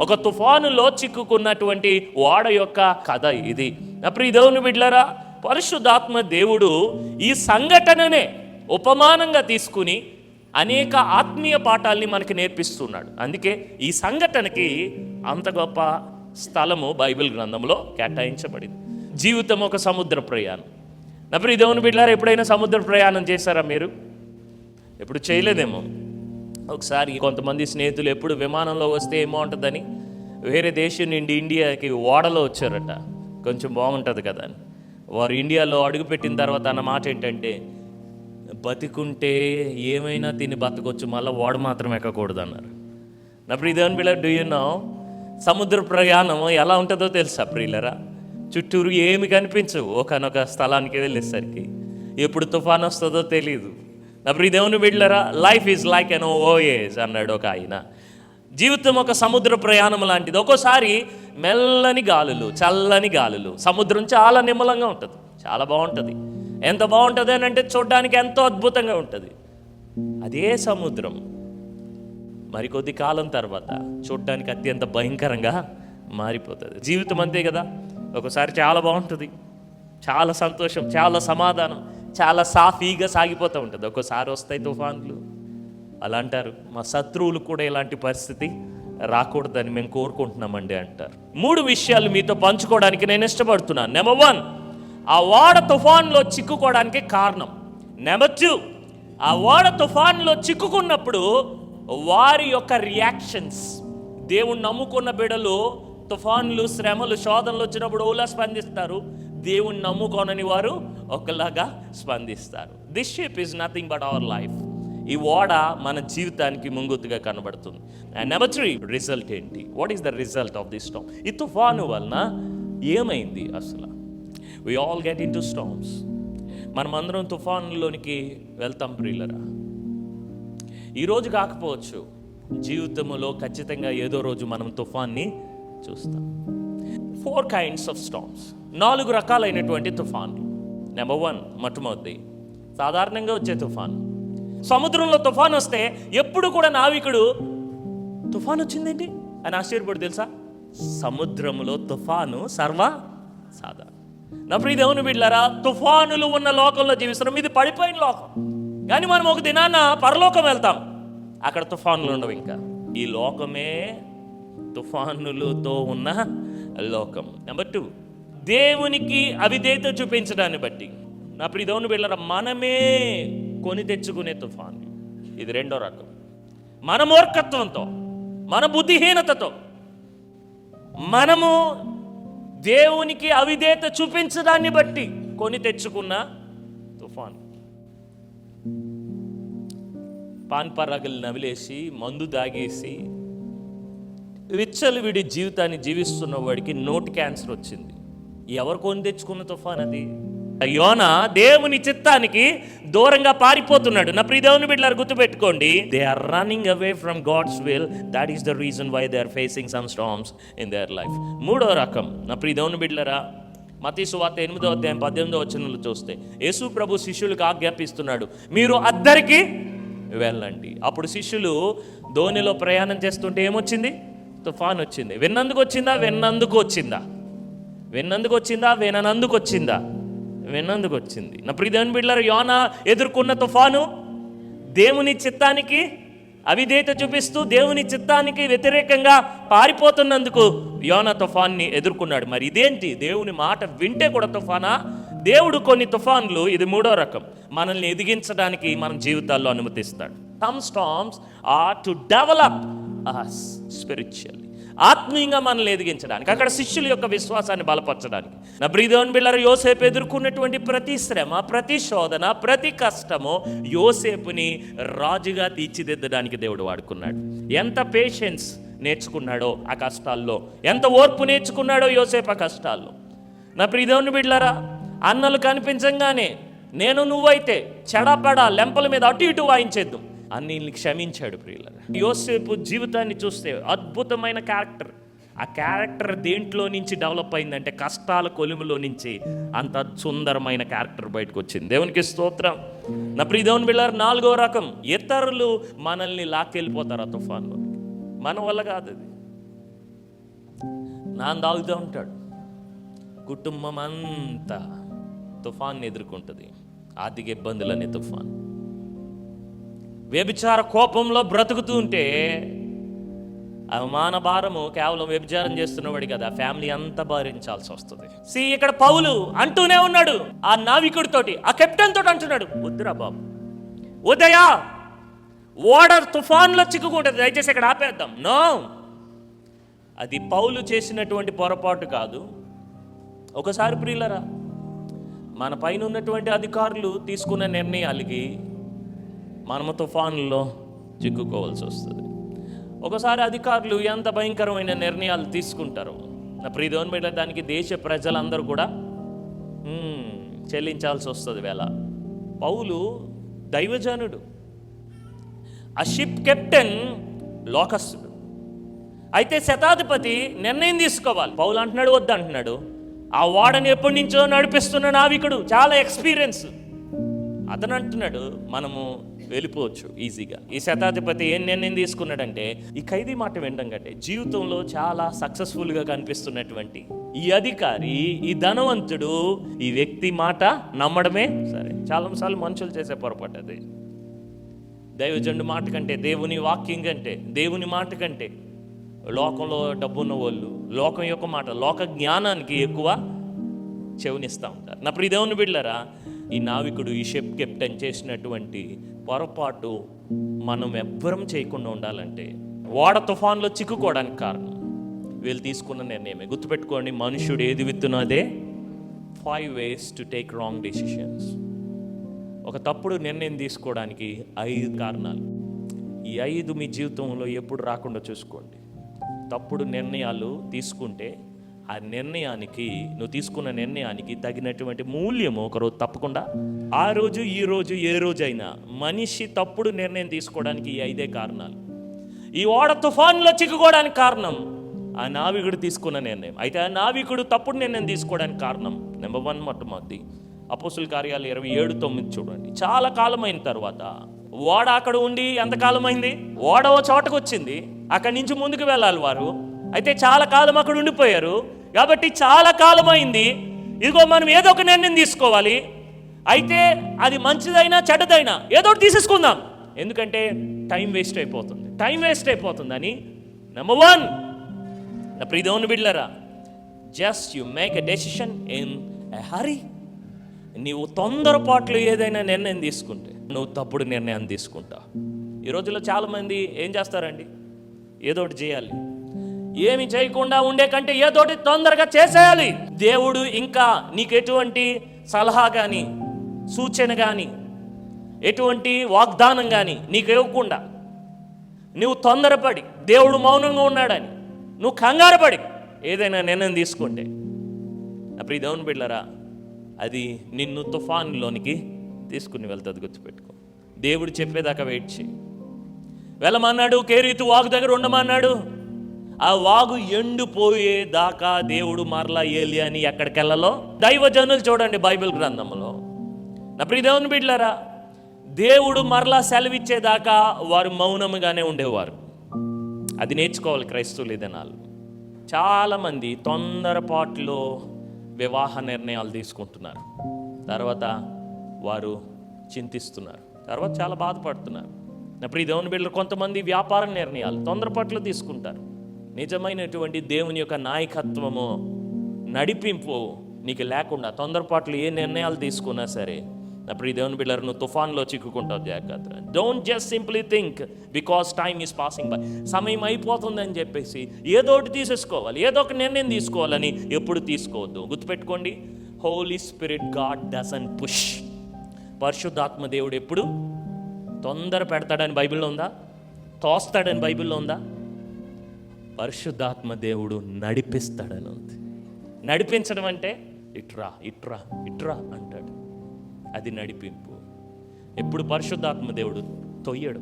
ఒక తుఫానులో చిక్కుకున్నటువంటి ఓడ యొక్క కథ ఇది. అప్పుడు ఈ దేవుని పరిశుద్ధాత్మ దేవుడు ఈ సంఘటననే ఉపమానంగా తీసుకుని అనేక ఆత్మీయ పాఠాల్ని మనకి నేర్పిస్తున్నాడు. అందుకే ఈ సంఘటనకి అంత గొప్ప స్థలము బైబిల్ గ్రంథంలో కేటాయించబడింది. జీవితం ఒక సముద్ర ప్రయాణం. నా ప్రియ దేవుని ఎప్పుడైనా సముద్ర ప్రయాణం చేశారా మీరు? ఎప్పుడు చేయలేదేమో. ఒకసారి కొంతమంది స్నేహితులు ఎప్పుడు విమానంలో వస్తే ఏమో ఉంటుందని వేరే దేశం నుండి ఇండియాకి ఓడలో వచ్చారట. కొంచెం బాగుంటుంది కదా అని. వారు ఇండియాలో అడుగుపెట్టిన తర్వాత అన్న మాట ఏంటంటే బతికుంటే ఏమైనా తిని బతకొచ్చు మళ్ళీ ఓడ మాత్రం ఎక్కకూడదు అన్నారు నా ప్రియదేవన్ పిల్ల డూ యూ నో సముద్ర ప్రయాణం ఎలా ఉంటుందో తెలుసా ప్రియులరా? చుట్టూరు ఏమి కనిపించవు. ఒకనొక స్థలానికి వెళ్ళేసరికి ఎప్పుడు తుఫాన్ వస్తుందో తెలియదు నా ప్రియ దేవుని బిడ్డలరా life is like an voyage అన్నాడు ఒక ఆయన. జీవితం ఒక సముద్ర ప్రయాణం లాంటిది. ఒక్కోసారి మెల్లని గాలులు చల్లని గాలులు. సముద్రం చాలా నిమ్మలంగా ఉంటుంది. చాలా బాగుంటుంది. ఎంత బాగుంటుంది అని అంటే చూడడానికి ఎంతో అద్భుతంగా ఉంటుంది. అదే సముద్రం. మరికొద్ది కాలం తర్వాత చూడడానికి అత్యంత భయంకరంగా మారిపోతుంది. జీవితం అంతే కదా. ఒకసారి చాలా బాగుంటుంది. చాలా సంతోషం చాలా సమాధానం. చాలా సాఫీగా సాగిపోతూ ఉంటుంది. ఒక్కోసారి వస్తాయి తుఫాన్లు. అలా అంటారు మా శత్రువులు కూడా ఇలాంటి పరిస్థితి రాకూడదని మేము కోరుకుంటున్నామండి అంటారు. మూడు విషయాలు మీతో పంచుకోవడానికి నేను ఇష్టపడుతున్నాను. నెంబర్ వన్ ఆ వాడ తుఫాన్లో చిక్కుకోవడానికి కారణం. నెంబర్ టూ ఆ వాడ తుఫాన్లో చిక్కుకున్నప్పుడు వారి యొక్క రియాక్షన్స్ దేవుణ్ణి నమ్ముకున్న బిడలు తుఫాన్లు శ్రమలు శోధనలు వచ్చినప్పుడు ఓలా స్పందిస్తారు. దేవుణ్ణి నమ్ముకోనని వారు ఒకలాగా స్పందిస్తారు. This shape is nothing but our life ఈ ఓడ మన జీవితానికి ముంగుతుగా కనబడుతుంది. అండ్ నెంబర్ త్రీ రిజల్ట్ ఏంటి? What is the result of the storm ఈ తుఫాను వలన ఏమైంది అసలు? We all get into storms మనం అందరం తుఫానులోనికి వెళ్తాం ప్రియులరా. ఈరోజు కాకపోవచ్చు జీవితంలో ఖచ్చితంగా ఏదో రోజు మనం తుఫాన్ని చూస్తాం. ఫోర్ కైండ్స్ ఆఫ్ స్టామ్స్ నాలుగు రకాలైనటువంటి తుఫాన్లు. నెంబర్ వన్ మొట్టమొదటి సాధారణంగా వచ్చే తుఫాన్. సముద్రంలో తుఫాన్ వస్తే ఎప్పుడు కూడా నావికుడు తుఫాన్ వచ్చిందేంటి? అని ఆశ్చర్యపడు తెలుసా? సముద్రంలో తుఫాను సర్వ సాధారణ. నా ప్రియ దేవుని బిడ్డారా తుఫానులు ఉన్న లోకంలో జీవిస్తున్నాం. ఇది పడిపోయిన లోకం. కానీ మనం ఒక దినాన పరలోకం వెళ్తాం. అక్కడ తుఫానులు ఉండవు ఇంకా. ఈ లోకమే తుఫానులతో ఉన్న లోకం. నెంబర్ టూ దేవునికి అవిధేత చూపించడాన్ని బట్టి. నా ప్రియ దేవుని మనమే కొని తెచ్చుకునే తుఫాను. ఇది రెండో రకం. మన మూర్ఖత్వంతో మన బుద్ధిహీనతతో మనము దేవునికి అవిధేత చూపించడాన్ని బట్టి కొని తెచ్చుకున్న తుఫాన్. పాన్ పరాగలు నవిలేసి మందు దాగేసి విచ్చలవిడి జీవితాన్ని జీవిస్తున్న వాడికి నోటి క్యాన్సర్ వచ్చింది. ఎవరు కొని తెచ్చుకున్న తుఫాన్ అది? యోన దేవుని చిత్తానికి దూరంగా పారిపోతున్నాడు. నా ప్రియ దేవుని బిడ్డలారు గుర్తుపెట్టుకోండి. They are running away from God's will that is the reason why they are facing some storms in their life మూడో రకం. నా ప్రియ దేవుని బిడ్డలరా మతీసు వార్త ఎనిమిదో అధ్యాయం పద్దెనిమిదో వచనంలో చూస్తే యేసు ప్రభు శిష్యులకు ఆజ్ఞాపిస్తున్నాడు మీరు అద్దరికి వెళ్ళండి. అప్పుడు శిష్యులు ధోనిలో ప్రయాణం చేస్తుంటే ఏమొచ్చింది? తుఫాన్ వచ్చింది. విన్నందుకు వచ్చిందా? విన్నందుకు వచ్చిందా? విన్నందుకు వచ్చిందా విననందుకు వచ్చిందా విన్నందుకు వచ్చింది నా ప్రియదేవుని బిడ్డలారు యోన ఎదుర్కొన్న తుఫాను దేవుని చిత్తానికి అవిధేత చూపిస్తూ దేవుని చిత్తానికి వ్యతిరేకంగా పారిపోతున్నందుకు యోన తుఫాన్ని ఎదుర్కొన్నాడు. మరి ఇదేంటి? దేవుని మాట వింటే కూడా తుఫానా? దేవుడు కొన్ని తుఫాన్లు ఇది మూడో రకం. మనల్ని ఎదిగించడానికి మన జీవితాల్లో అనుమతిస్తాడు. Some storms are to develop us spiritually ఆత్మీయంగా మనల్ని ఎదిగించడానికి అక్కడ శిష్యుల యొక్క విశ్వాసాన్ని బలపరచడానికి. నా బ్రీదోన్ బిల్లర్ యోసేపు ఎదుర్కొన్నటువంటి ప్రతి శ్రమ ప్రతి శోధన ప్రతి కష్టము యోసేపుని రాజుగా తీర్చిదిద్దడానికి దేవుడు వాడుకున్నాడు. ఎంత పేషెన్స్ నేర్చుకున్నాడో ఆ కష్టాల్లో ఎంత ఓర్పు నేర్చుకున్నాడో యోసేపు ఆ కష్టాల్లో. నా ప్రియదేవుని బిడ్లరా అన్నలు కనిపించంగానే నేను నువ్వైతే చెడపడ లెంపల మీద అటు ఇటు వాయించేద్దాం. అన్నిల్ని క్షమించాడు ప్రియులరా. యోసేపు జీవితాన్ని చూస్తే అద్భుతమైన క్యారెక్టర్. ఆ క్యారెక్టర్ దేంట్లో నుంచి డెవలప్ అయిందంటే కష్టాల కొలుములో నుంచి అంత సుందరమైన క్యారెక్టర్ బయటకు వచ్చింది. దేవునికి స్తోత్రం. నా ప్రియ దేవుని బిళ్ళారు నాలుగో రకం. ఇతరులు మనల్ని లాక్కెళ్ళిపోతారు ఆ తుఫాన్లో. మన వల్ల కాదు అది. నాన్న తాగుతూ ఉంటాడు. కుటుంబం అంతా తుఫాన్ ఎదుర్కొంటుంది. ఆర్థిక ఇబ్బందులనే తుఫాన్. వ్యభిచార కోపంలో బ్రతుకుతూ ఉంటే అవమాన భారము కేవలం వ్యభిచారం చేస్తున్నవాడు కదా ఫ్యామిలీ అంతా భరించాల్సి వస్తుంది. సి ఇక్కడ పౌలు అంటూనే ఉన్నాడు ఆ నావికుడితోటి ఆ కెప్టెన్ తోటి అంటున్నాడు వద్దురా బాబు ఉదయా ఓడర్ తుఫాన్లో చిక్కుకుంటుంది దయచేసి ఇక్కడ ఆపేద్దాం. నో అది పౌలు చేసినటువంటి పొరపాటు కాదు. ఒకసారి ప్రియులరా మన పైన ఉన్నటువంటి అధికారులు తీసుకున్న నిర్ణయాలకి మనము తుఫానుల్లో చిక్కుకోవాల్సి వస్తుంది. ఒకసారి అధికారులు ఎంత భయంకరమైన నిర్ణయాలు తీసుకుంటారు. నా ప్రియదేవన్ బిడ్డ దానికి దేశ ప్రజలందరూ కూడా చెల్లించాల్సి వస్తుంది వేళ. పౌలు దైవజనుడు ఆ షిప్ కెప్టెన్ లోకస్తుడు. అయితే శతాధిపతి నిర్ణయం తీసుకోవాలి. పౌలు అంటున్నాడు వద్దు అంటున్నాడు. ఆ వాడని ఎప్పటి నుంచో నడిపిస్తున్న నావికుడు చాలా ఎక్స్పీరియన్స్. అతను అంటున్నాడు మనము వెళ్ళిపోవచ్చు ఈజీగా ఈ శతాధిపతి ఏం నిర్ణయం తీసుకున్నాడంటే ఈ ఖైదీ మాట వినడం కంటే జీవితంలో చాలా సక్సెస్ఫుల్గా కనిపిస్తున్నటువంటి ఈ అధికారి ఈ ధనవంతుడు ఈ వ్యక్తి మాట నమ్మడమే సరే. చాలాసార్లు మనుషులు చేసే పొరపాటు అది. దైవజండు మాట కంటే దేవుని వాక్యం కంటే దేవుని మాట కంటే లోకంలో డబ్బున్న వాళ్ళు లోకం యొక్క మాట లోక జ్ఞానానికి ఎక్కువ చెవునిస్తూ ఉంటారు. నా ప్రియ దేవుని బిడ్డలరా ఈ నావికుడు ఈ షిప్ కెప్టెన్ చేసినటువంటి పొరపాటు మనం ఎవ్వరం చేయకుండా ఉండాలంటే ఓడ తుఫాన్లో చిక్కుకోవడానికి కారణం. వీళ్ళు తీసుకున్న నిర్ణయమే. గుర్తుపెట్టుకోండి మనుషుడు ఏది విత్తున్నదే five ways to take wrong decisions ఒక తప్పుడు నిర్ణయం తీసుకోవడానికి ఐదు కారణాలు. ఈ ఐదు మీ జీవితంలో ఎప్పుడు రాకుండా చూసుకోండి. తప్పుడు నిర్ణయాలు తీసుకుంటే ఆ నిర్ణయానికి నువ్వు తీసుకున్న నిర్ణయానికి తగినటువంటి మూల్యము ఒకరోజు తప్పకుండా. ఆ రోజు ఈ రోజు ఏ రోజైనా మనిషి తప్పుడు నిర్ణయం తీసుకోవడానికి ఈ ఐదే కారణాలు. ఈ ఓడ తుఫాన్లో చిక్కుకోవడానికి కారణం ఆ నావికుడు తీసుకున్న నిర్ణయం. అయితే ఆ నావికుడు తప్పుడు నిర్ణయం తీసుకోవడానికి కారణం నెంబర్ వన్ మొట్టమొదటి అపోసుల కార్యాలు ఇరవై ఏడు తొమ్మిది చూడండి. చాలా కాలం అయిన తర్వాత ఓడ అక్కడ ఉండి ఎంతకాలం అయింది ఓడ ఓ చోటకు వచ్చింది అక్కడి నుంచి ముందుకు వెళ్ళాలి వారు. అయితే చాలా కాలం అక్కడ ఉండిపోయారు. కాబట్టి చాలా కాలం అయింది ఇదిగో మనం ఏదో ఒక నిర్ణయం తీసుకోవాలి. అయితే అది మంచిదైనా చెడ్డదైనా ఏదో ఒకటి తీసేసుకుందాం. ఎందుకంటే టైం వేస్ట్ అయిపోతుంది. టైం వేస్ట్ అయిపోతుందని నెంబర్ వన్. నా ప్రియదేవుని బిడ్లరా just you make a decision in a hurry నీవు తొందరపాట్లు ఏదైనా నిర్ణయం తీసుకుంటే నువ్వు తప్పుడు నిర్ణయం తీసుకుంటావు. ఈ రోజుల్లో చాలామంది ఏం చేస్తారండి? ఏదో ఒకటి చేయాలి. ఏమి చేయకుండా ఉండే కంటే ఏదోటి తొందరగా చేసేయాలి? దేవుడు ఇంకా నీకు ఎటువంటి సలహా కానీ సూచన కానీ ఎటువంటి వాగ్దానం కానీ నీకు ఇవ్వకుండా నువ్వు తొందరపడి దేవుడు మౌనంగా ఉన్నాడని నువ్వు కంగారపడి ఏదైనా నిర్ణయం తీసుకుంటే. నా ప్రియ దేవుని బిడ్డరా అది నిన్ను తుఫాన్లోనికి తీసుకుని వెళ్తుంది గుర్తుపెట్టుకో. దేవుడు చెప్పేదాకా వెయిట్ చేయి. వెళ్ళమన్నాడు కేరీతు వాగు దగ్గర ఉండమన్నాడు ఆ వాగు ఎండిపోయేదాకా దేవుడు మరలా ఏలి అని ఎక్కడికెళ్ళలో? దైవజనులు చూడండి బైబిల్ గ్రంథంలో. నా ప్రియ దేవుని బిడ్లరా దేవుడు మరలా సెలవిచ్చేదాకా వారు మౌనముగానే ఉండేవారు. అది నేర్చుకోవాలి క్రైస్తవులు దినాలు. చాలామంది తొందరపాటులో వివాహ నిర్ణయాలు తీసుకుంటున్నారు. తర్వాత వారు చింతిస్తున్నారు. తర్వాత చాలా బాధపడుతున్నారు. నా ఈ దేవుని బిడ్డలు కొంతమంది వ్యాపార నిర్ణయాలు తొందరపాట్లు తీసుకుంటారు. నిజమైనటువంటి దేవుని యొక్క నాయకత్వము నడిపింపు నీకు లేకుండా తొందరపాట్లు ఏ నిర్ణయాలు తీసుకున్నా సరే అప్పుడు ఈ దేవుని బిడ్డలు నువ్వు తుఫాన్లో చిక్కుకుంటావు జాగ్రత్త. Don't just simply think because time is passing by సమయం అయిపోతుందని చెప్పేసి ఏదో ఒకటి తీసేసుకోవాలి ఏదో ఒక నిర్ణయం తీసుకోవాలని ఎప్పుడు తీసుకోవద్దు. గుర్తుపెట్టుకోండి Holy Spirit God doesn't push పరిశుద్ధాత్మ దేవుడు ఎప్పుడు తొందర పెడతాడని బైబిల్లో ఉందా? తోస్తాడని బైబిల్లో ఉందా? పరిశుద్ధాత్మ దేవుడు నడిపిస్తాడని ఉంది. నడిపించడం అంటే ఇట్రా ఇట్రా ఇట్రా అంటాడు. అది నడిపింపు. ఎప్పుడు పరిశుద్ధాత్మ దేవుడు తొయ్యడు.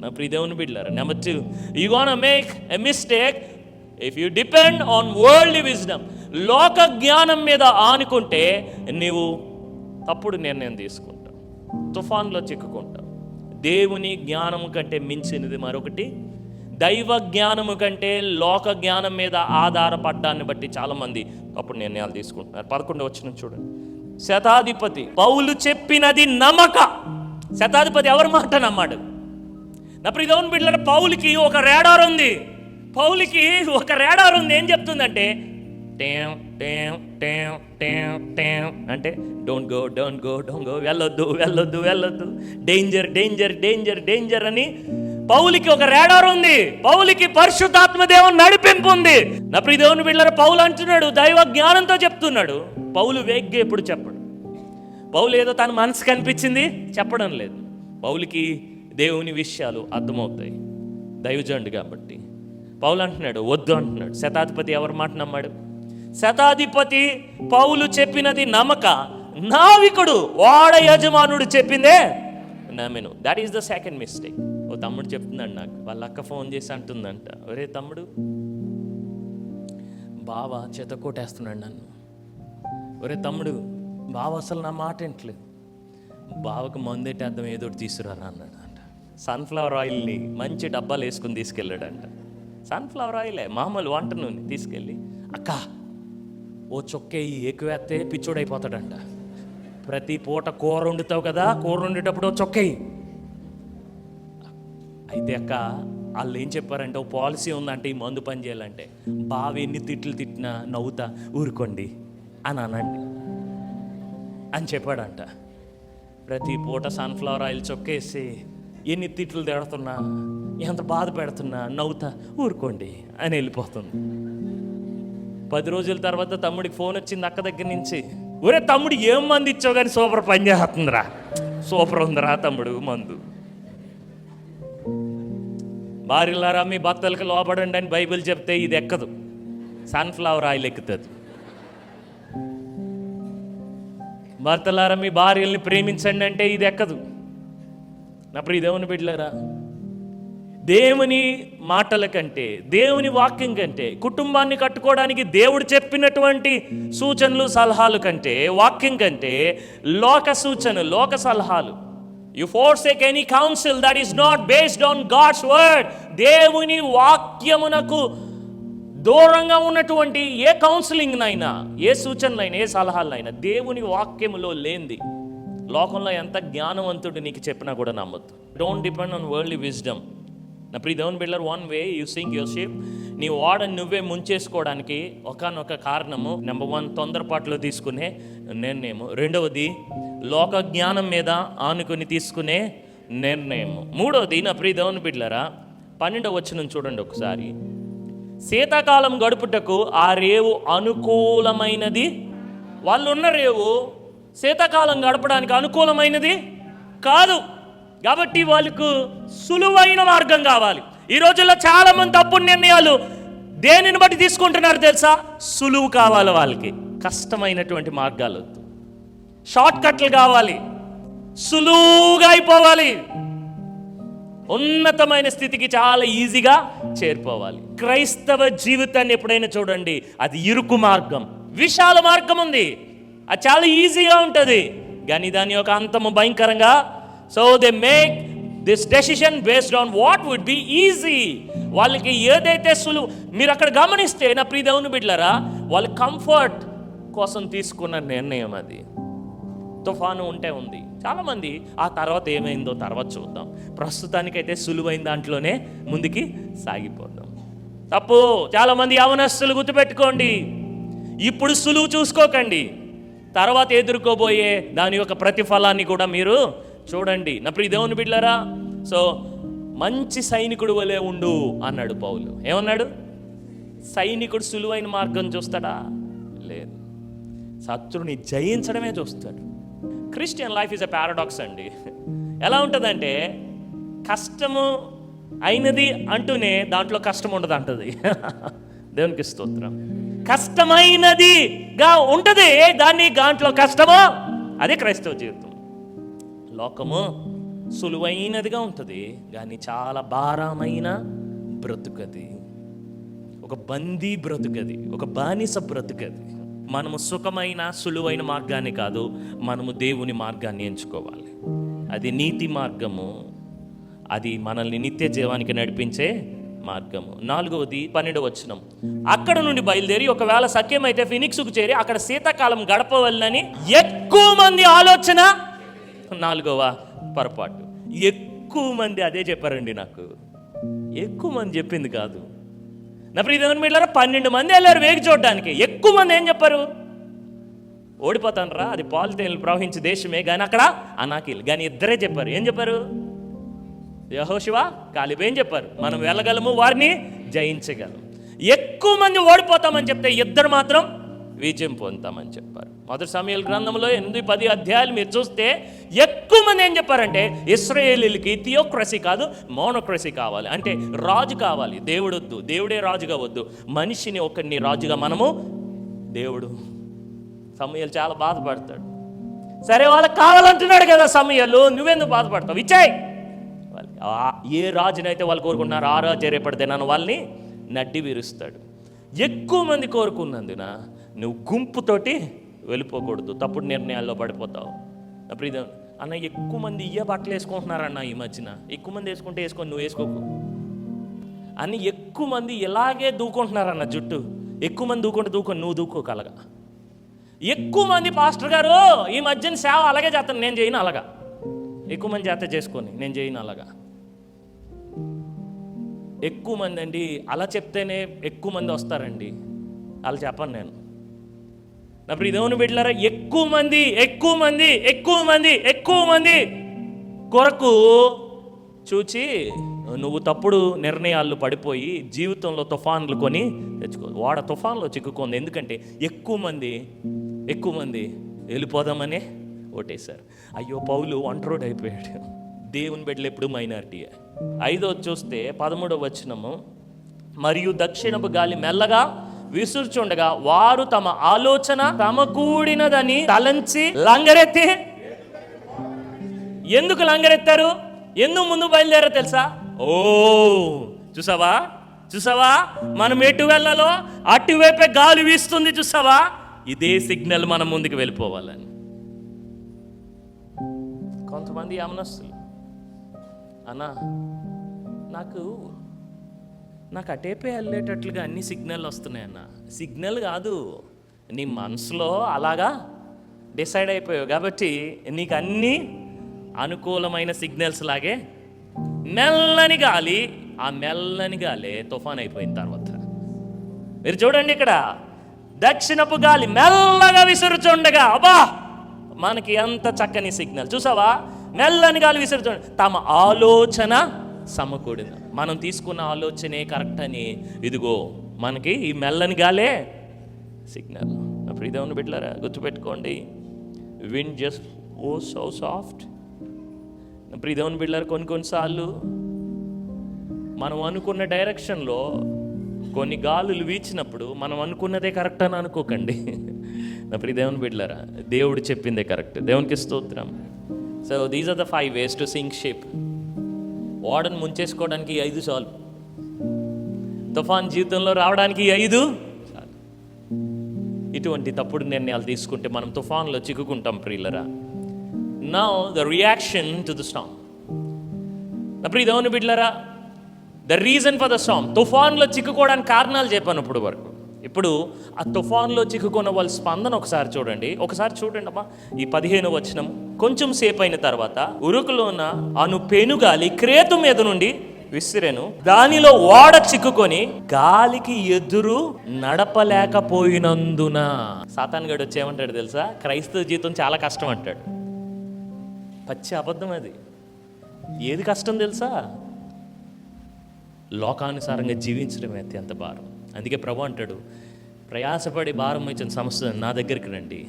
నా ప్రియ దేవుని బిడ్డారు number two you gonna make a mistake if you depend on world wisdom లోక జ్ఞానం మీద ఆనుకుంటే నీవు తప్పుడు నిర్ణయం తీసుకుంటావు. తుఫాన్లో చిక్కుకుంటావు. దేవుని జ్ఞానం కంటే మించినది మరొకటి దైవ జ్ఞానము కంటే లోక జ్ఞానం మీద ఆధారపడ్డాన్ని బట్టి చాలామంది అప్పుడు నిర్ణయాలు తీసుకుంటున్నారు. పదకొండు వచ్చిన చూడండి. శతాధిపతి పౌలు చెప్పినది నమ్మక. శతాధిపతి ఎవరి మాట నమ్మాడు? నా ప్రియదవుని బిడ్డల పౌలికి ఒక రేడార్ ఉంది. పౌలికి ఒక రేడార్ ఉంది. ఏం చెప్తుందంటే టేం టేం టేం టేం టేం అంటే don't go don't go don't go వెళ్ళొద్దు వెళ్ళొద్దు వెళ్ళొద్దు. డేంజర్ డేంజర్ డేంజర్ డేంజర్ అని పౌలికి ఒక రాడార్ ఉంది. పౌలికి పరిశుద్ధాత్మ దేవుని నడిపింపు ఉంది. నా ప్రియ దేవుని బిడ్డల పౌలు అంటున్నాడు దైవ జ్ఞానంతో చెప్తున్నాడు. పౌలు వేగ్గా ఎప్పుడు చెప్పడు. పౌలు ఏదో తన మనసు కనిపించింది చెప్పడం లేదు. పౌలికి దేవుని విషయాలు అర్థమవుతాయి. దైవజండు కాబట్టి. పౌలు అంటున్నాడు వద్దు అంటున్నాడు. శతాధిపతి ఎవరి మాట నమ్మాడు? శతాధిపతి పౌలు చెప్పినది నమ్మక. నావికుడు వాడ యజమానుడు చెప్పిందే నమ్మెను. That is the second mistake ఓ తమ్ముడు చెప్తున్నాడు నాకు. వాళ్ళ అక్క ఫోన్ చేసి అంటుందంట. ఒరే తమ్ముడు బావ చేత కొట్టేస్తున్నాడు నన్ను. ఒరే తమ్ముడు బావ అసలు నా మాట ఏంట్లేదు బావకు మందేటేద్దాం ఏదో ఒకటి తీసుకురారా అన్నాడు అంట. సన్ఫ్లవర్ ఆయిల్ని మంచి డబ్బాలు వేసుకుని తీసుకెళ్ళాడంట. సన్ఫ్లవర్ ఆయిలే మామూలు వంట నూనె తీసుకెళ్ళి. అక్క ఓ చొక్కేయి ఎక్కువేస్తే పిచ్చోడైపోతాడంట. ప్రతి పూట కూర వండుతావు కదా కూర వండేటప్పుడు ఓ చొక్కేయి. అయితే అక్క వాళ్ళు ఏం చెప్పారంటే ఓ పాలసీ ఉందంటే ఈ మందు పని చేయాలంటే బావి ఎన్ని తిట్లు తిట్టినా నవ్వుతా ఊరుకోండి అని అనండి. అని చెప్పాడంట. ప్రతి పూట సన్ఫ్లవర్ ఆయిల్ చొక్కేసి ఎన్ని తిట్లు తిడుతున్నా ఎంత బాధ పెడుతున్నా నవ్వుతా ఊరుకోండి అని వెళ్ళిపోతుంది. పది రోజుల తర్వాత తమ్ముడికి ఫోన్ వచ్చింది అక్క దగ్గర నుంచి. ఒరే తమ్ముడు ఏం మంది ఇచ్చావు కానీ సూపర్ పని చేస్తుందిరా సూపర్ ఉందిరా తమ్ముడు మందు. భార్యలారా మీ భర్తలకు లోపడండి అని బైబిల్ చెప్తే ఇది ఎక్కదు. సన్ఫ్లవర్ ఆయిల్ ఎక్కుతుంది. భర్తలారా మీ భార్యల్ని ప్రేమించండి అంటే ఇది ఎక్కదు. నా ప్రియ దేవుని బిడ్డలారా దేవుని మాటల కంటే దేవుని వాక్యం కంటే కుటుంబాన్ని కట్టుకోవడానికి దేవుడు చెప్పినటువంటి సూచనలు సలహాలు కంటే వాక్యం కంటే లోక సూచనలు లోక సలహాలు you forsake any counsel that is not based on God's word దేవుని వాక్యమునకు దూరంగా ఉన్నటువంటి ఏ కౌన్సిలింగ్నైనా ఏ సూచనలైనా ఏ సలహాలైనా దేవుని వాక్యములో లేనిది. లోకంలో ఎంత జ్ఞానవంతుడు నీకు చెప్పినా కూడా నమ్మద్దు. Don't depend on world wisdom నా ప్రీ దేవుని builder one way you sink your ship నీ వాడని నువ్వే ముంచేసుకోవడానికి ఒకనొక కారణము నెంబర్ వన్ తొందరపాటులో తీసుకునే నేనేమో రెండవది లోక జ్ఞానం మీద ఆనుకొని తీసుకునే నిర్ణయం మూడవది నా ప్రీ దేవుని బిడ్డలరా పన్నెండవ వచ్చిన చూడండి ఒకసారి. శీతాకాలం గడుపుటకు ఆ రేవు అనుకూలమైనది? వాళ్ళు ఉన్న రేవు శీతాకాలం గడపడానికి అనుకూలమైనది కాదు. కాబట్టి వాళ్ళకు సులువైన మార్గం కావాలి. ఈ రోజుల్లో చాలా మంది తప్పుడు నిర్ణయాలు దేనిని బట్టి తీసుకుంటున్నారు తెలుసా? సులువు కావాలి వాళ్ళకి. కష్టమైనటువంటి మార్గాలు వద్దు. షార్ట్ కట్లు కావాలి. సులువుగా అయిపోవాలి. ఉన్నతమైన స్థితికి చాలా ఈజీగా చేరిపోవాలి క్రైస్తవ జీవితాన్ని ఎప్పుడైనా చూడండి. అది ఇరుకు మార్గం. విశాల మార్గం ఉంది. అది చాలా ఈజీగా ఉంటుంది. కానీ దాని యొక్క అంతము భయంకరంగా. So they make this decision based on what would be easy వాళ్ళకి ఏదైతే సులువు మీరు అక్కడ గమనిస్తే నా ప్రియదేవుని బిడ్డలరా వాళ్ళ కంఫర్ట్ కోసం తీసుకున్న నిర్ణయం అది. తుఫాను ఉంటే ఉంది. చాలామంది ఆ తర్వాత ఏమైందో తర్వాత చూద్దాం. ప్రస్తుతానికైతే సులువైన దాంట్లోనే ముందుకి సాగిపోదాం. తప్పు. చాలామంది యవనస్తులు గుర్తుపెట్టుకోండి. ఇప్పుడు సులువు చూసుకోకండి. తర్వాత ఎదుర్కోబోయే దాని యొక్క ప్రతిఫలాన్ని కూడా మీరు చూడండి. నా ప్రియ దేవుని సో మంచి సైనికుడు వలె ఉండు అన్నాడు పౌలు. ఏమన్నాడు? సైనికుడు సులువైన మార్గం చూస్తాడా? లేదు. శత్రుని జయించడమే చూస్తాడు. Christian life is a paradox అండి. ఎలా ఉంటుందంటే కష్టము అయినది అంటూనే దాంట్లో కష్టం ఉండదు అంటది. దేవునికి స్తోత్రం. కష్టమైనదిగా ఉంటుంది దాన్ని దాంట్లో కష్టమో అదే క్రైస్తవ జీవితం. లోకము సులువైనదిగా ఉంటుంది కానీ చాలా భారమైన బ్రతుకది. ఒక బందీ బ్రతుకది ఒక బానిస బ్రతుకది. మనము సుఖమైన సులువైన మార్గాన్ని కాదు మనము దేవుని మార్గాన్ని ఎంచుకోవాలి. అది నీతి మార్గము. అది మనల్ని నిత్య జీవానికి నడిపించే మార్గము. నాలుగవది పన్నెండవ వచనం. అక్కడ నుండి బయలుదేరి ఒకవేళ సఖ్యమైతే ఫినిక్స్కు చేరి అక్కడ శీతాకాలం గడపవలనని ఎక్కువ మంది ఆలోచన. నాలుగవ పొరపాటు. ఎక్కువ మంది అదే చెప్పారండి నాకు. ఎక్కువ మంది చెప్పింది కాదు. నా ప్రీతి మీట్లారా పన్నెండు మంది వెళ్ళారు వేగి చూడడానికి. ఎక్కువ మంది ఏం చెప్పారు? ఓడిపోతానరా అది పాలితేన్లు ప్రవహించే దేశమే కానీ అక్కడ అనాకిల్. కానీ ఇద్దరే చెప్పారు. ఏం చెప్పారు? యహోశివ కాలిబ్ ఏం చెప్పారు? మనం వెళ్ళగలము వారిని జయించగలం. ఎక్కువ మంది ఓడిపోతామని చెప్తే ఇద్దరు మాత్రం విజయం పొందుతామని చెప్పారు. మొదటి సమయాల గ్రంథంలో ఎనిమిది పది అధ్యాయాలు మీరు చూస్తే ఎక్కువ మంది ఏం చెప్పారంటే ఇస్రాయేలీలకి థియోక్రసీ కాదు మోనోక్రసీ కావాలి. అంటే రాజు కావాలి. దేవుడు వద్దు దేవుడే రాజుగా వద్దు. మనిషిని ఒకరిని రాజుగా మనము దేవుడు. సమయాలు చాలా బాధపడతాడు. సరే వాళ్ళకి కావాలంటున్నాడు కదా సమయాలు నువ్వెందుకు బాధపడతావు? ఇచ్చాయి. ఏ రాజునైతే వాళ్ళు కోరుకున్నారో ఆ రాజు రేపడితే నన్ను వాళ్ళని నడ్డి విరుస్తాడు ఎక్కువ మంది కోరుకున్నందున నువ్వు గుంపుతోటి వెళ్ళిపోకూడదు. తప్పుడు నిర్ణయాల్లో పడిపోతావు. అప్పుడు ఇది అన్న ఎక్కువ మంది ఇయ్య బట్టలు వేసుకుంటున్నారన్న ఈ మధ్యన. ఎక్కువ మంది వేసుకుంటే వేసుకొని నువ్వు వేసుకోకు. అని ఎక్కువ మంది ఇలాగే దూకుంటున్నారన్న జుట్టు. ఎక్కువ మంది దూకుంటే దూకొని నువ్వు దూకోకలగా ఎక్కువ మంది పాస్టర్ గారు ఈ మధ్యన సేవ అలాగే చేస్తాను నేను చేయను అలాగా. ఎక్కువ మంది చేత చేసుకొని నేను చేయను అలాగా. ఎక్కువ మంది అండి అలా చెప్తేనే ఎక్కువ మంది వస్తారండి. అలా చెప్పను నేను. నా ప్రియదేవుని బిడ్డలారా ఎక్కువ మంది ఎక్కువ మంది ఎక్కువ మంది ఎక్కువ మంది కొరకు చూచి నువ్వు తప్పుడు నిర్ణయాలు పడిపోయి జీవితంలో తుఫాన్లు కొని తెచ్చుకో. వాడ తుఫాన్లో చిక్కుకుంది. ఎందుకంటే ఎక్కువ మంది ఎక్కువ మంది వెళ్ళిపోదామనే ఓటేశారు. అయ్యో పౌలు ఒంటరోడ్ అయిపోయాడు. దేవుని బిడ్డలు ఎప్పుడు మైనారిటీ ఐదో చూస్తే పదమూడవ వచనము మరియు దక్షిణపు గాలి మెల్లగా విసురుచుండగా వారు తమ ఆలోచన సమకూడినదని తలంచి లంగరెత్తి. ఎందుకు లంగరెత్తారు? ఎందుకు ముందు బయలుదేరారు తెలుసా? ఓ చూసావా? చూసావా? మనం ఎటు వెళ్ళాలో అటువైపే గాలి వీస్తుంది చూసావా? ఇదే సిగ్నల్ మనం ముందుకు వెళ్ళిపోవాలని. కొంతమంది యమనస్తులు అన్నా నాకు నాకు అటేపే వెళ్ళేటట్లుగా అన్ని సిగ్నల్ వస్తున్నాయి అన్న. సిగ్నల్ కాదు నీ మనసులో అలాగా డిసైడ్ అయిపోయావు కాబట్టి నీకు అన్నీ అనుకూలమైన సిగ్నల్స్ లాగే మెల్లని గాలి ఆ మెల్లని గాలే తుఫాన్ అయిపోయిన తర్వాత. మీరు చూడండి ఇక్కడ దక్షిణపు గాలి మెల్లగా విసురుచుండగా అబ్బా! మనకి ఎంత చక్కని సిగ్నల్. చూసావా? మెల్లని గాలి విసురుచుండ తమ ఆలోచన సమకూడింది. మనం తీసుకున్న ఆలోచనే కరెక్ట్ అని. ఇదిగో మనకి ఈ మెల్లని గాలే. సిగ్నల్ అప్పుడు ఇదేమన్నా పెట్టారా గుర్తుపెట్టుకోండి. విన్ జస్ట్ ఓ సో సాఫ్ట్ ఇప్పుడు ఇదేమన్నా బిడ్డారు కొన్ని కొన్నిసార్లు మనం అనుకున్న డైరెక్షన్లో కొన్ని గాలులు వీచినప్పుడు మనం అనుకున్నదే కరెక్ట్ అని అనుకోకండి. నా ప్రియ దేవుని బిడ్లరా దేవుడు చెప్పిందే కరెక్ట్. దేవునికి స్తోత్రం. So these are the five ways to sink ship ఓడను ముంచేసుకోవడానికి ఐదు చాలు. తుఫాన్ జీవితంలో రావడానికి ఐదు చాలు. ఇటువంటి తప్పుడు నిర్ణయాలు తీసుకుంటే మనం తుఫాన్లో చిక్కుకుంటాం ప్రియులరా. Now the reaction to the storm నా ప్రియ బిడ్లరా the reason for the storm తుఫాన్లో చిక్కుకోవడానికి కారణాలు చెప్పాను ఇప్పుడు వరకు. ఇప్పుడు ఆ తుఫాన్లో చిక్కుకున్న వాళ్ళ స్పందన ఒకసారి చూడండి. ఒకసారి చూడండి అమ్మా. ఈ పదిహేను వచనం. కొంచెం సేపు అయిన తర్వాత ఉరుకులోన అను పెనుగాలి క్రేతు మీద నుండి విసిరెను. దానిలో ఓడ చిక్కుకొని గాలికి ఎదురు నడపలేకపోయినందున. సాతాన్ గడు వచ్చేమంటాడు తెలుసా? క్రైస్తవ జీవితం చాలా కష్టం అంటాడు. పచ్చి అబద్ధం అది. ఏది కష్టం తెలుసా? లోకానుసారంగా జీవించడమే అత్యంత భారం. అందుకే ప్రభు అంటాడు ప్రయాసపడి భారం ఇచ్చిన సమస్య నా దగ్గరికి రండి.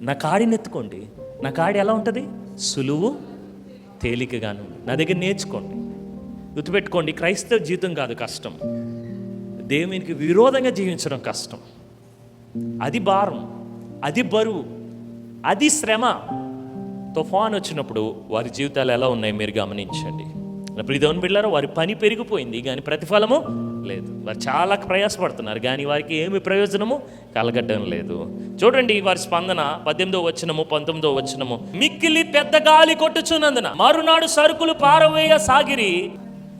నా కాడిని ఎత్తుకోండి నా కాడి ఎలా ఉంటుంది? సులువు తేలికగాను నా దగ్గర నేర్చుకోండి. గుర్తుపెట్టుకోండి క్రైస్తవ జీవితం కాదు కష్టం. దేవునికి విరోధంగా జీవించడం కష్టం. అది భారం అది బరువు అది శ్రమ. తుఫాన్ వచ్చినప్పుడు వారి జీవితాలు ఎలా ఉన్నాయి మీరు గమనించండి. ప్రియదేవన్ బిళ్ళారో వారి పని పెరిగిపోయింది కానీ ప్రతిఫలము లేదు. వారు చాలా ప్రయాసపడుతున్నారు. కానీ వారికి ఏమి ప్రయోజనము? కలగడం లేదు. చూడండి వారి స్పందన పద్దెనిమిదో వచ్చినము పంతొమ్మిదో వచ్చినము మిక్కిలి పెద్ద గాలి కొట్టుచున్నందున మరునాడు సరుకులు పారవేయ సాగిరి.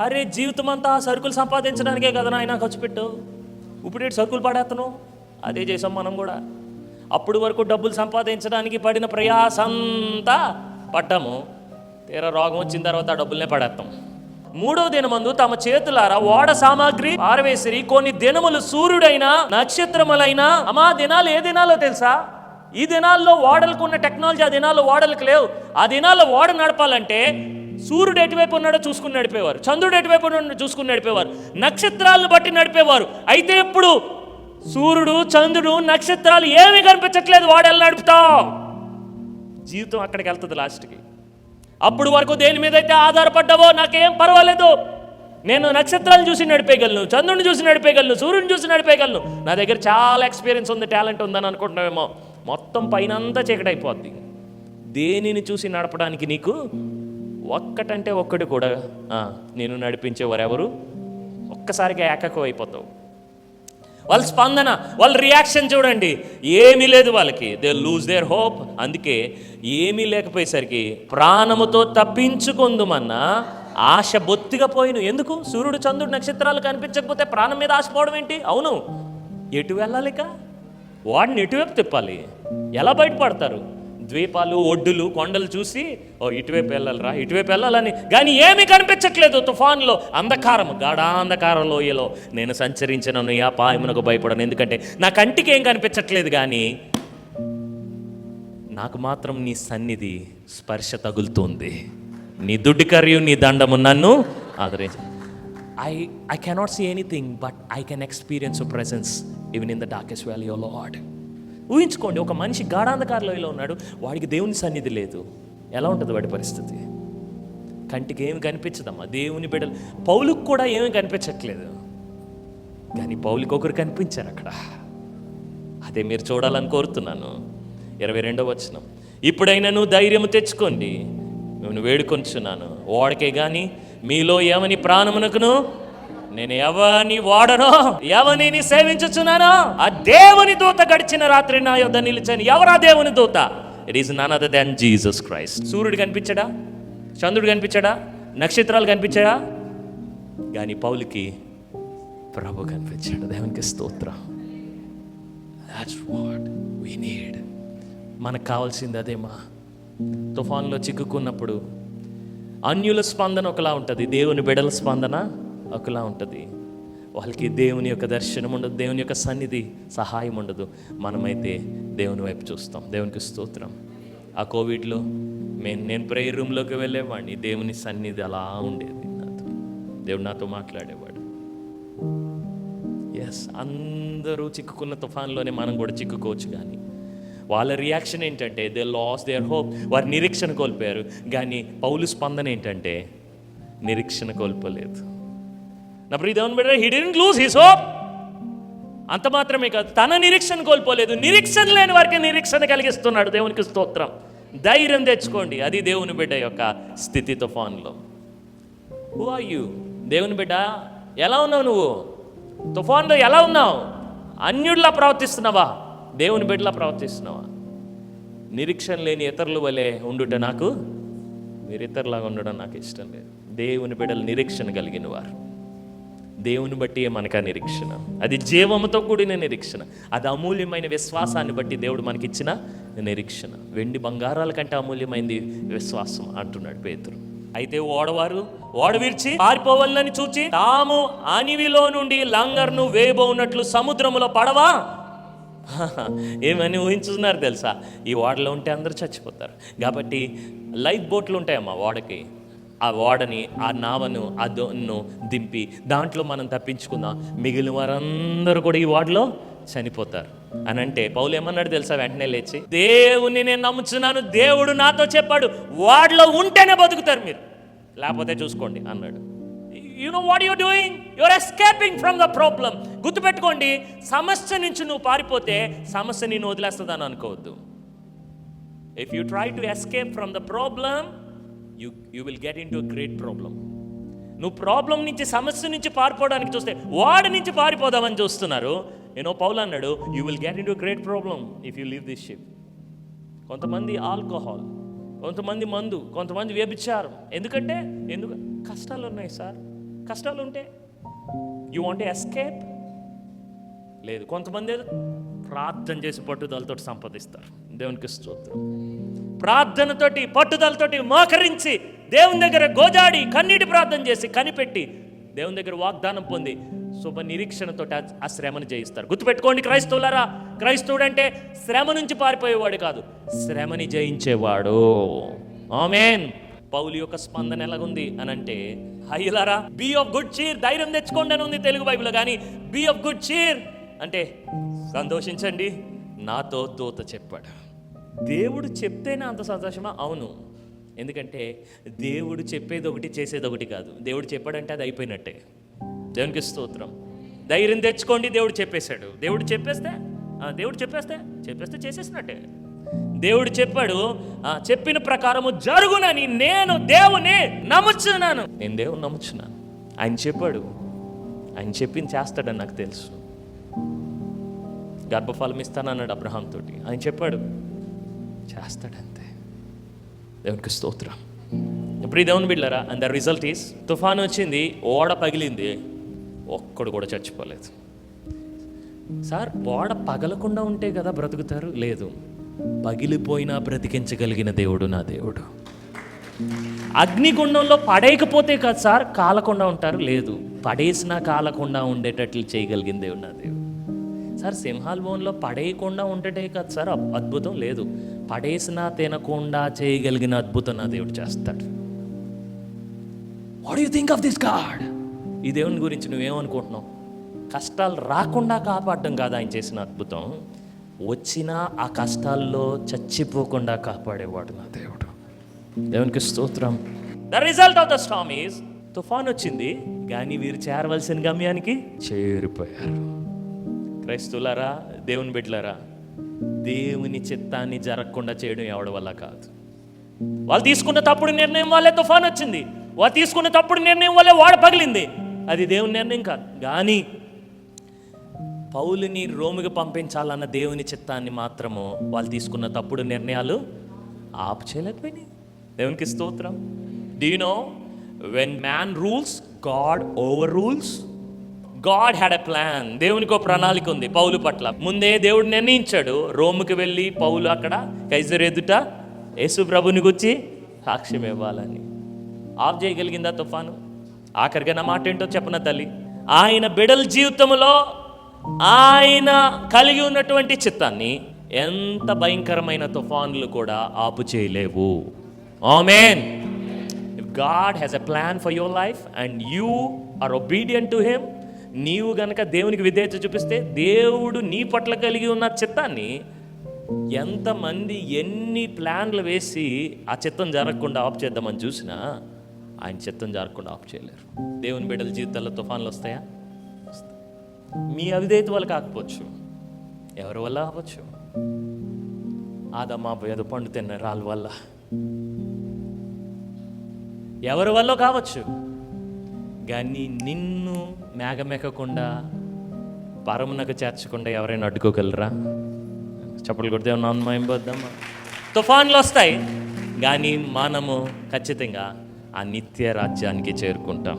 అరే జీవితం అంతా సరుకులు సంపాదించడానికే కదా నాయన ఖర్చు పెట్టు ఇప్పుడు సరుకులు పడేస్తాను అదే చేసాం మనం కూడా. అప్పుడు వరకు డబ్బులు సంపాదించడానికి పడిన ప్రయాసంతా పడ్డాము. తీరా రోగం వచ్చిన తర్వాత ఆ డబ్బులనే పడేస్తాం మూడో దినమందు తమ చేతులారా ఓడ సామాగ్రి ఆరవేసిరి కొన్ని దినములు సూర్యుడైనా నక్షత్రములైనా అమా దినాలు ఏ దినాలో తెలుసా? ఈ దినాల్లో ఓడలకు ఉన్న టెక్నాలజీ ఆ దినాల్లో ఓడలకు లేవు. ఆ దినాల్లో ఓడ నడపాలంటే సూర్యుడు ఎటువైపు ఉన్నాడో చూసుకుని నడిపేవారు చంద్రుడు ఎటువైపు ఉన్నాడో చూసుకుని నడిపేవారు నక్షత్రాలను బట్టి నడిపేవారు. అయితే ఇప్పుడు సూర్యుడు చంద్రుడు నక్షత్రాలు ఏమీ కనిపించట్లేదు వాడు ఎలా నడుపుతావు జీవితం అక్కడికి వెళ్తుంది లాస్ట్కి. అప్పుడు వరకు దేని మీద అయితే ఆధారపడ్డావో నాకేం పర్వాలేదు. నేను నక్షత్రాలు చూసి నడిపేయగలను చంద్రుని చూసి నడిపేయగలను సూర్యుని చూసి నడిపేయగలను. నా దగ్గర చాలా ఎక్స్పీరియన్స్ ఉంది టాలెంట్ ఉందని అనుకుంటున్నావేమో. మొత్తం పైన అంతా చీకటైపోద్ది. దేనిని చూసి నడపడానికి నీకు ఒక్కటంటే ఒక్కటి కూడా నేను నడిపించేవారు ఎవరు ఒక్కసారిగా ఏకకం అయిపోతావు. వాళ్ళ స్పందన వాళ్ళ రియాక్షన్ చూడండి. ఏమీ లేదు వాళ్ళకి. దే లూజ్ దేర్ హోప్ అందుకే ఏమీ లేకపోయేసరికి ప్రాణముతో తప్పించుకుందుమన్న ఆశ బొత్తిగా పోయిను. ఎందుకు? సూర్యుడు చంద్రుడు నక్షత్రాలు కనిపించకపోతే ప్రాణం మీద ఆశపోవడం ఏంటి? అవును. ఎటు వెళ్ళాలిక? వాడిని ఎటువైపు తిప్పాలి? ఎలా బయటపడతారు? ద్వీపాలు ఒడ్డులు కొండలు చూసి ఓ ఇటువైపు వెళ్ళాలరా ఇటువైపు వెళ్ళాలని. కానీ ఏమీ కనిపించట్లేదు తుఫాన్లో అంధకారం గాఢాంధకార లోయలో నేను సంచరించినను ఈ అపాయమునకు భయపడను ఎందుకంటే నా కంటికి ఏం కనిపించట్లేదు కానీ నాకు మాత్రం నీ సన్నిధి స్పర్శ తగులుతుంది. నీ దుడ్డి కర్యు నీ దండము నన్ను ఆదరించి I I cannot see anything but I can experience presence even in the darkest valley oh Lord ఊహించుకోండి ఒక మనిషి గాఢాంధకారలో ఉన్నాడు వాడికి దేవుని సన్నిధి లేదు. ఎలా ఉంటుంది వాడి పరిస్థితి? కంటికి ఏమి కనిపించదమ్మా దేవుని బిడ్డలు పౌలుకు కూడా ఏమీ కనిపించట్లేదు. కానీ పౌలుకి ఒకరు కనిపించారు అక్కడ. అదే మీరు చూడాలని కోరుతున్నాను. ఇరవై రెండవ వచనం. ఇప్పుడైనా నువ్వు ధైర్యము తెచ్చుకోండి నేను వేడుకొంచున్నాను. ఓడకే కానీ మీలో ఏమని ప్రాణమునకును నేను ఎవరిని వాడనో? ఎవరిని సేవించుచున్నానో? ఆ దేవుని దూత గడిచిన రాత్రి నా యొద్ నిలిచాను ఎవరా దేవుని దూత? It is none other than Jesus Christ సూర్యుడు కనిపించడా? చంద్రుడు కనిపించడా? నక్షత్రాలు కనిపించాడా? కానీ పౌలికి ప్రభు కనిపించాడు. దేవునికి స్తోత్రం. దాట్స్ వాట్ వీ నీడ్ మనకు కావాల్సింది అదేమా? తుఫాన్లో చిక్కుకున్నప్పుడు అన్యుల స్పందన ఒకలా ఉంటుంది. దేవుని బిడల స్పందన ఒకలా ఉంటుంది. వాళ్ళకి దేవుని యొక్క దర్శనం ఉండదు దేవుని యొక్క సన్నిధి సహాయం ఉండదు. మనమైతే దేవుని వైపు చూస్తాం. దేవునికి స్తోత్రం. ఆ కోవిడ్లో మేము నేను ప్రేయర్ రూమ్లోకి వెళ్ళేవాడిని. దేవుని సన్నిధి అలా ఉండేది నాతో. దేవుడు నాతో మాట్లాడేవాడు. ఎస్ అందరూ చిక్కుకున్న తుఫాన్లోనే మనం కూడా చిక్కుకోవచ్చు కానీ వాళ్ళ రియాక్షన్ ఏంటంటే దే లాస్ దేర్ హోప్ వారి నిరీక్షణ కోల్పోయారు. కానీ పౌలు స్పందన ఏంటంటే నిరీక్షణ కోల్పోలేదు. నా ప్రియ దేవుని బిడ్డ he didn't lose his hope అంత మాత్రమే కాదు తన నిరీక్షణ కోల్పోలేదు. నిరీక్షణ లేని వారికి నిరీక్షణ కలిగిస్తున్నాడు దేవునికి స్తోత్రం. ధైర్యం తెచ్చుకోండి. అది దేవుని బిడ్డ యొక్క స్థితి తుఫాన్లో. హూ ఆర్ యూ దేవుని బిడ్డ ఎలా ఉన్నావు నువ్వు? తుఫాన్లో ఎలా ఉన్నావు? అన్యుడిలా ప్రవర్తిస్తున్నావా? దేవుని బిడ్డలా ప్రవర్తిస్తున్నావా? నిరీక్షణ లేని ఇతరుల వలె ఉండుట నాకు మీరు ఇతరులాగా ఉండడం నాకు ఇష్టం లేదు. దేవుని బిడ్డలు నిరీక్షణ కలిగిన వారు. దేవుని బట్టి మనకు ఆ నిరీక్షణ. అది జీవముతో కూడిన నిరీక్షణ. అది అమూల్యమైన విశ్వాసాన్ని బట్టి దేవుడు మనకిచ్చిన నిరీక్షణ. వెండి బంగారాల కంటే అమూల్యమైనది విశ్వాసం అంటున్నాడు పేతురు. అయితే ఓడవారు ఓడవిర్చి పారిపోవాలని చూచి తాము అనివిలో నుండి లంగర్ను వేయబోనట్లు సముద్రములో పడవా? ఏమని ఊహించుతున్నారు తెలుసా? ఈ ఓడలో ఉంటే అందరూ చచ్చిపోతారు. కాబట్టి లైఫ్ బోట్లు ఉంటాయమ్మా ఓడకి. ఆ ఓడని ఆ నావను ఆ దోన్ను దింపి దాంట్లో మనం తప్పించుకుందాం. మిగిలిన వారందరూ కూడా ఈ ఓడలో చనిపోతారు. అని అంటే పౌలు ఏమన్నాడు తెలుసా వెంటనే లేచి? దేవుని నేను నమ్ముచున్నాను దేవుడు నాతో చెప్పాడు వాడిలో ఉంటేనే బతుకుతారు మీరు. లేకపోతే చూసుకోండి అన్నాడు. You know what you doing your escaping from the problem గుర్తుపెట్టుకోండి సమస్య నుంచి నువ్వు పారిపోతే సమస్య నేను వదిలేస్తుందని అనుకోవద్దు. If you try to escape from the problem you you will get into great problem నువ్వు ప్రాబ్లం నుంచి సమస్య నుంచి పారిపోవడానికి చూస్తే వాడి నుంచి పారిపోదామని చూస్తున్నారు. నేను పౌలు అన్నాడు you will get into great problem if you leave this ship కొంతమంది ఆల్కహాల్ కొంతమంది మందు కొంతమంది వ్యభిచారం. ఎందుకంటే ఎందుకు కష్టాలు ఉన్నాయి సార్. కష్టాలు ఉంటే యూ వాంట్ ఎస్కేప్ లేదు. కొంతమంది ప్రార్థన చేసి పట్టుదలతో సంపాదిస్తారు. దేవునికి స్తోత్రం. ప్రార్థనతోటి పట్టుదలతోటి మోకరించి దేవుని దగ్గర గోజాడి కన్నీటి ప్రార్థన చేసి కనిపెట్టి దేవుని దగ్గర వాగ్దానం పొంది శుభ నిరీక్షణతో ఆ శ్రమను జయిస్తారు. గుర్తుపెట్టుకోండి క్రైస్తవులారా క్రైస్తవుడు అంటే శ్రమ నుంచి పారిపోయేవాడు కాదు శ్రమని జయించేవాడు. ఆమెన్. పౌలు యొక్క స్పందన ఎలాగుంది అని అంటే అయ్యలారా బీ ఆఫ్ గుడ్ చీర్ ధైర్యం తెచ్చుకోండి అని ఉంది తెలుగు బైబిల్ కానీ బీ ఆఫ్ గుడ్ చీర్ అంటే సంతోషించండి నాతో దూత చెప్పాడు. దేవుడు చెప్తేనే అంత సంతోషమా? అవును. ఎందుకంటే దేవుడు చెప్పేది ఒకటి చేసేది ఒకటి కాదు. దేవుడు చెప్పాడంటే అది అయిపోయినట్టే. దేవునికి స్తోత్రం. ధైర్యం తెచ్చుకోండి దేవుడు చెప్పేశాడు. దేవుడు చెప్పేస్తే దేవుడు చెప్పేస్తే చెప్పేస్తే చేసేసినట్టే. దేవుడు చెప్పాడు చెప్పిన ప్రకారము జరుగునని నేను దేవుని నమ్ముచున్నాను. నేను దేవుని నమ్ముచున్నాను. ఆయన చెప్పాడు. ఆయన చెప్పింది చేస్తాడని నాకు తెలుసు. గర్భఫలం ఇస్తానన్నాడు అబ్రహాం తోటి ఆయన చెప్పాడు చేస్తాడంతే. దేవునికి స్తోత్రం. ఇప్పుడు ఈ దేవుని బిళ్ళరా అండ్ ద రిజల్ట్ ఈస్ తుఫాన్ వచ్చింది ఓడ పగిలింది ఒక్కడు కూడా చచ్చిపోలేదు. సార్ ఓడ పగలకుండా ఉంటే కదా బ్రతుకుతారు? లేదు. పగిలిపోయినా బ్రతికించగలిగిన దేవుడు నా దేవుడు. అగ్నిగుండంలో పడేయకపోతే కాదు సార్ కాలకుండా ఉంటారు? లేదు. పడేసినా కాలకుండా ఉండేటట్లు చేయగలిగిన దేవుడు నా దేవుడు. సార్ సింహాల్ బోన్లో పడేయకుండా ఉండటే కాదు సార్ అద్భుతం లేదు. పడేసినా తినకుండా చేయగలిగిన అద్భుతం నా దేవుడు చేస్తాడు. What you think of this God ఈ దేవుని గురించి నువ్వేమనుకుంటున్నావు? కష్టాలు రాకుండా కాపాడడం కాదు ఆయన చేసిన అద్భుతం. వచ్చినా ఆ కష్టాల్లో చచ్చిపోకుండా కాపాడేవాడు నా దేవుడు. దేవునికి స్తోత్రం. The result of the storm is తుఫాన్ వచ్చింది కానీ వీరు చేరవలసిన గమ్యానికి చేరిపోయారు. క్రైస్తులరా దేవుని బిడ్డలరా దేవుని చిత్తాన్ని జరగకుండా చేయడం ఎవడి వల్ల కాదు. వాళ్ళు తీసుకున్న తప్పుడు నిర్ణయం వల్లే తుఫాన్ వచ్చింది. వాళ్ళు తీసుకున్న తప్పుడు నిర్ణయం వల్లే వాడ పగిలింది. అది దేవుని నిర్ణయం కాదు. కానీ పౌలుని రోమికి పంపించాలన్న దేవుని చిత్తాన్ని మాత్రము వాళ్ళు తీసుకున్న తప్పుడు నిర్ణయాలు ఆపు చేయలేకపోయినాయి దేవునికి స్తోత్రం. D no when man rules God overrules God had a plan దేవునికి ఒక ప్రణాళిక ఉంది. పౌలు పట్ల. ముందే దేవుడు నిర్ణయించాడు. రోమ్కి వెళ్ళి పౌలు అక్కడ కైజర్ ఎదుట యేసు ప్రభుని గుచ్చి సాక్ష్యం ఇవ్వాలని. ఆఫ్ చేయగలిగిందా తుఫాను? ఆఖరిగా నా మాట ఏంటో చెప్పన తల్లి? ఆయన బిడల జీవితంలో ఆయన కలిగి ఉన్నటువంటి చిత్తాన్ని ఎంత భయంకరమైన తుఫాన్లు కూడా ఆపు చేయలేవు. Amen if God has a plan for your life and you are obedient to him నీవు గనక దేవునికి విధేయత చూపిస్తే దేవుడు నీ పట్ల కలిగి ఉన్న చిత్తాన్ని ఎంతమంది ఎన్ని ప్లాన్లు వేసి ఆ చిత్తం జరగకుండా ఆఫ్ చేద్దామని చూసినా ఆయన చిత్తం జరగకుండా ఆఫ్ చేయలేరు. దేవుని బిడ్డల జీవితాల్లో తుఫాన్లు వస్తాయా? మీ అవిధేయత వల్ల కాకపోవచ్చు. ఎవరి వల్ల అవ్వచ్చు? ఆదమ్మా ఏదో పండు తిన్న రాళ్ళ వల్ల. ఎవరి వల్ల కావచ్చు? కానీ నిన్ను మేఘమెక్కకుండా పరమునకు చేర్చకుండా ఎవరైనా అడ్డుకోగలరా? చప్పలు కొడితే నాన్నమయం తుఫాన్లు వస్తాయి కానీ మనము ఖచ్చితంగా ఆ నిత్య రాజ్యానికి చేరుకుంటాం.